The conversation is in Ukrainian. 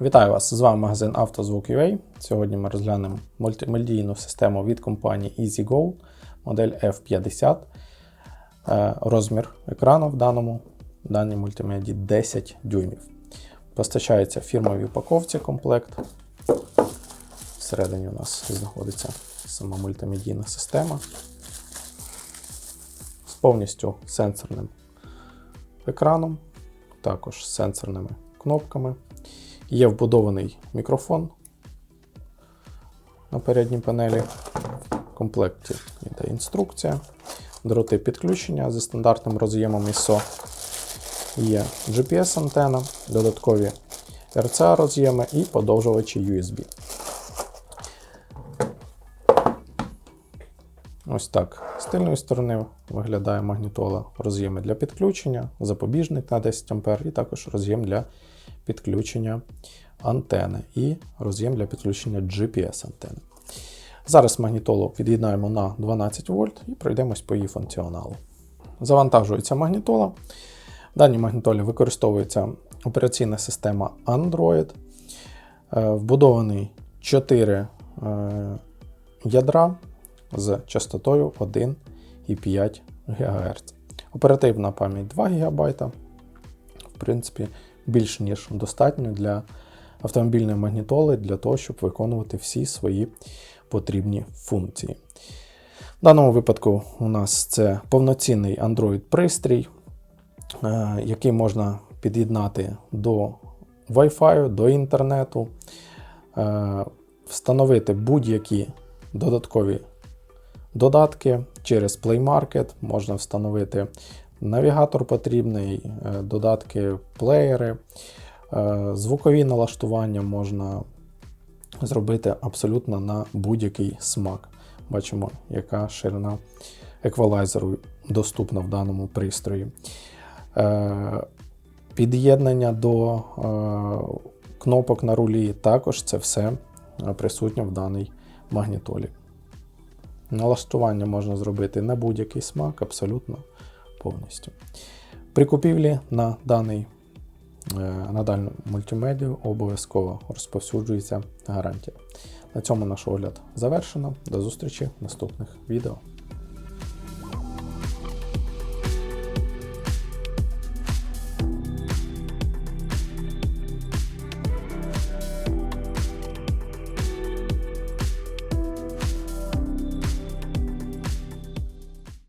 Вітаю вас! З вами магазин «Автозвук.UA». Сьогодні ми розглянемо мультимедійну систему від компанії EasyGo, модель F50. Е, Розмір екрану в даному в даній мультимедії 10 дюймів. Постачається в фірмовій упаковці комплект. Всередині у нас знаходиться сама мультимедійна система з повністю сенсорним екраном, також з сенсорними кнопками. Є вбудований мікрофон на передній панелі. В комплекті йде інструкція, дроти підключення зі стандартним роз'ємом ISO. Є GPS-антена, додаткові RCA роз'єми і подовжувачі USB. Ось так. З тильної сторони виглядає магнітола роз'єми для підключення, запобіжник на 10 А і також роз'єм для підключення антени і роз'єм для підключення GPS-антени. Зараз магнітолу під'єднаємо на 12 вольт і пройдемось по її функціоналу. Завантажується магнітола. В даній магнітолі використовується операційна система Android. Е, Вбудований 4 е, ядра з частотою 1,5 ГГц. Оперативна пам'ять 2 ГБ. В принципі, більш ніж достатньо для автомобільної магнітоли для того, щоб виконувати всі свої потрібні функції. В даному випадку у нас це повноцінний Android-пристрій, е, який можна під'єднати до Wi-Fi, до інтернету, е, встановити будь-які додаткові додатки через Play Market, можна встановити навігатор потрібний, е, додатки, плеєри, е, звукові налаштування можна зробити абсолютно на будь-який смак. Бачимо, яка ширина еквалайзеру доступна в даному пристрої. Е, Під'єднання до кнопок на рулі також це все присутнє в даній магнітолі. Налаштування можна зробити на будь-який смак, абсолютно повністю. При купівлі на даний е, на дану мультимедію обов'язково розповсюджується гарантія. На цьому наш огляд завершено. До зустрічі в наступних відео.